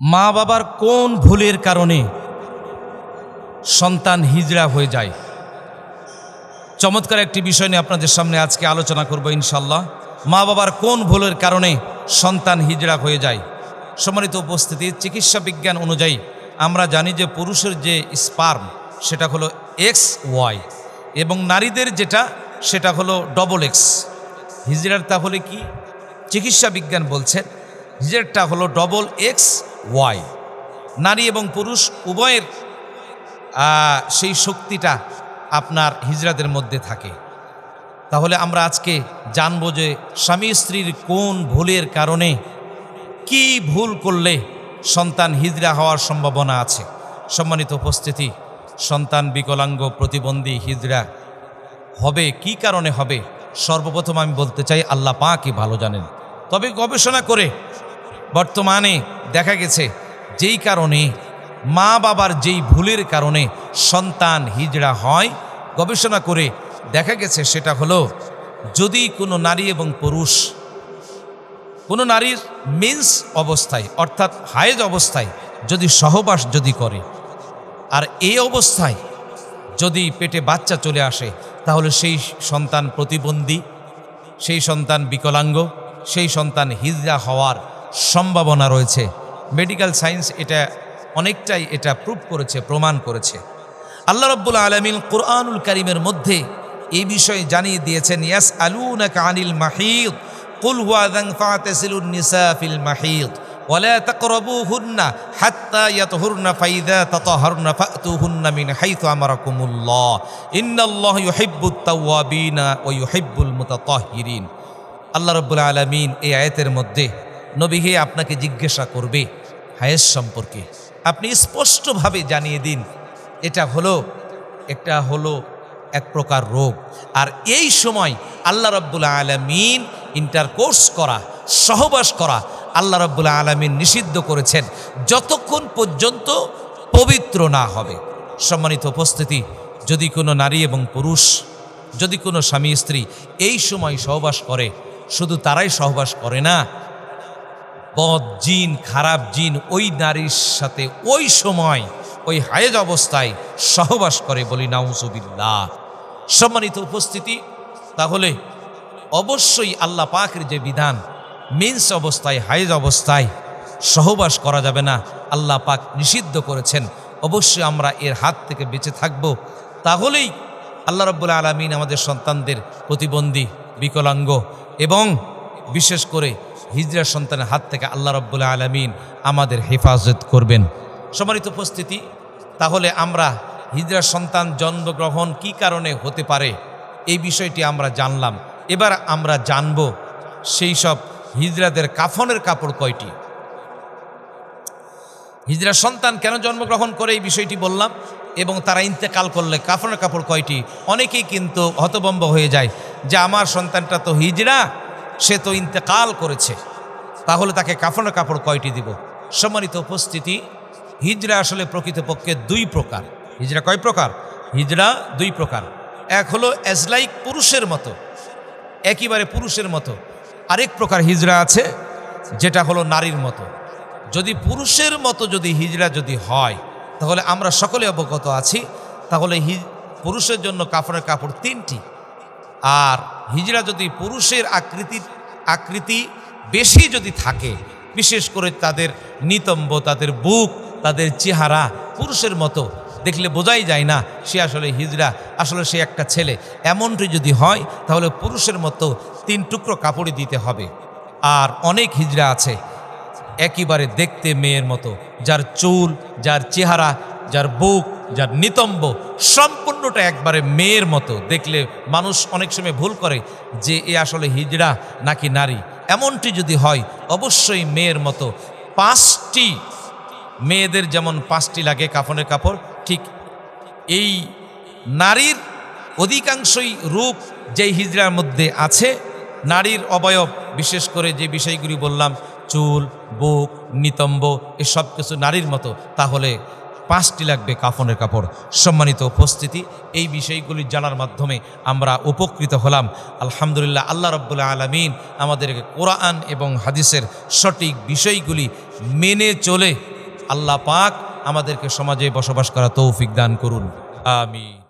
মা বাবার কোন ভুলের কারণে সন্তান হিজড়া হয়ে যায়? চমৎকার একটি বিষয় নিয়ে আপনাদের সামনে আজকে আলোচনা করব ইনশাল্লাহ মা বাবার কোন ভুলের কারণে সন্তান হিজড়া হয়ে যায়? সম্মানিত উপস্থিতি, চিকিৎসা বিজ্ঞান অনুযায়ী আমরা জানি যে পুরুষের যে স্পার্ম, সেটা হলো এক্স ওয়াই এবং নারীদের যেটা, সেটা হলো ডবল এক্স। হিজড়ার তাহলে কি? চিকিৎসা বিজ্ঞান বলছেন হিজড়ারটা হলো ডবল এক্স ওয়াই। নারী এবং পুরুষ উভয়ের সেই শক্তিটা আপনার হিজড়াদের মধ্যে থাকে। তাহলে আমরা আজকে জানব যে স্বামী স্ত্রীর কোন ভুলের কারণে কি ভুল করলে সন্তান হিজড়া হওয়ার সম্ভাবনা আছে। সম্মানিত উপস্থিতি, সন্তান বিকলাঙ্গ প্রতিবন্ধী হিজড়া হবে, কি কারণে হবে? সর্বপ্রথম আমি বলতে চাই, আল্লাহ পাকই ভালো জানেন। তবে গবেষণা করে বর্তমানে দেখা গেছে যেই কারণে মা বাবার যেই ভুলের কারণে সন্তান হিজড়া হয়, গবেষণা করে দেখা গেছে সেটা হলো যদি কোনো নারী এবং পুরুষ কোনো নারীর মেন্স অবস্থায় অর্থাৎ হায়েজ অবস্থায় যদি সহবাস যদি করে আর এই অবস্থায় যদি পেটে বাচ্চা চলে আসে, তাহলে সেই সন্তান প্রতিবন্ধী, সেই সন্তান বিকলাঙ্গ, সেই সন্তান হিজড়া হওয়ার সম্ভাবনা রয়েছে। মেডিকেল সায়েন্স এটা অনেকটাই এটা প্রুভ করেছে, প্রমাণ করেছে। আল্লাহ রব্বুল আলমিন কোরআনুল করিমের মধ্যে এই বিষয়ে জানিয়ে দিয়েছেন ইয়াস আলুনা কানিল মাহিদ, কুল হুয়াদাং ফাতেসিলুন নিসাফিল মাহিদ ওয়ালা তাকরাবুহুন্না হাত্তা ওয়া আল্লাহ রাব্বুল আলামিন এই আয়তের মধ্যে নবী হে আপনাকে জিজ্ঞাসা করবে হায়েস সম্পর্কে। আপনি স্পষ্টভাবে জানিয়ে দিন, এটা হলো একটা হলো এক প্রকার রোগ। আর এই সময় আল্লাহ রব্বুল আলমিন ইন্টারকোর্স করা, সহবাস করা আল্লাহ রব্বুল আলমিন নিষিদ্ধ করেছেন, যতক্ষণ পর্যন্ত পবিত্র না হবে। সম্মানিত উপস্থিতি, যদি কোনো নারী এবং পুরুষ, যদি কোনো স্বামী স্ত্রী এই সময় সহবাস করে, শুধু তারাই সহবাস করে না বদ জিন, খারাপ জিন ওই নারীর সাথে ওই সময়, ওই হায়েজ অবস্থায় সহবাস করে বলি, নাউজুবিল্লাহ। সম্মানিত উপস্থিতি, তাহলে অবশ্যই আল্লাহ পাকের যে বিধান, মিন্স অবস্থায়, হায়েজ অবস্থায় সহবাস করা যাবে না, আল্লাহ পাক নিষিদ্ধ করেছেন। অবশ্যই আমরা এর হাত থেকে বেঁচে থাকব। তাহলেই আল্লাহ রব্বুল আলমিন আমাদের সন্তানদের প্রতিবন্ধী, বিকলাঙ্গ এবং বিশেষ করে হিজরা সন্তানের হাত থেকে আল্লাহ রব্বুল আলমিন আমাদের হেফাজত করবেন। সম্মানিত উপস্থিতি, তাহলে আমরা হিজরা সন্তান জন্মগ্রহণ কি কারণে হতে পারে এই বিষয়টি আমরা জানলাম। এবার আমরা জানব সেই সব হিজরাদের কাফনের কাপড় কয়টি। হিজরা সন্তান কেন জন্মগ্রহণ করে এই বিষয়টি বললাম এবং তারা ইন্তেকাল করলে কাফনের কাপড় কয়টি? অনেকেই কিন্তু হতবম্ব হয়ে যায় যে, আমার সন্তানটা তো হিজরা। সে তো ইন্তেকাল করেছে। তাহলে তাকে কাফনের কাপড় কয়টি দিব? সম্মানিত উপস্থিতি, হিজরা আসলে প্রকৃতপক্ষে দুই প্রকার। হিজরা কয় প্রকার? হিজরা দুই প্রকার। এক হলো অ্যাজলাইক পুরুষের মতো, একেবারে পুরুষের মতো। আরেক প্রকার হিজরা আছে, যেটা হলো নারীর মতো। যদি পুরুষের মতো যদি হিজরা যদি হয়, তাহলে আমরা সকলে অবগত আছি, তাহলে পুরুষের জন্য কাপড়ের কাপড় তিনটি। আর হিজরা যদি পুরুষের আকৃতি আকৃতি বেশি যদি থাকে, বিশেষ করে তাদের নিতম্ব, তাদের বুক, তাদের চেহারা পুরুষের মতো, দেখলে বোঝাই যায় না সে আসলে হিজড়া আসলে সে একটা ছেলে। এমনটি যদি হয়, তাহলে পুরুষের মতো তিন টুকরো কাপড়ই দিতে হবে। আর অনেক হিজড়া আছে, একেবারে দেখতে মেয়ের মতো, যার চুল, যার চেহারা যার বুক, যার নিতম্ব সম্পূর্ণটা একবারে মেয়ের মতো। দেখলে মানুষ অনেক সময় ভুল করে যে এ আসলে হিজড়া নাকি নারী। এমনটি যদি হয়, অবশ্যই মেয়ের মতো পাঁচটি, মেয়েদের যেমন পাঁচটি লাগে কাফনের কাপড়, ঠিক এই নারীর অধিকাংশই রূপ যেই হিজড়ার মধ্যে আছে, নারীর অবয়ব, বিশেষ করে যে বিষয়গুলি বললাম, চুল, বুক, নিতম্ব, এসব কিছু নারীর মতো, তাহলে পাঁচটি লাগবে কাফনের কাপড়। সম্মানিত উপস্থিতি, এই বিষয়গুলি জানার মাধ্যমে আমরা উপকৃত হলাম। আলহামদুলিল্লাহ, আল্লাহ রব্বুল্লাহ আলমিন আমাদেরকে কোরআন এবং হাদিসের সঠিক বিষয়গুলি মেনে চলে আল্লাহ পাক আমাদেরকে সমাজে বসবাস করা তৌফিক দান করুন। আমিন।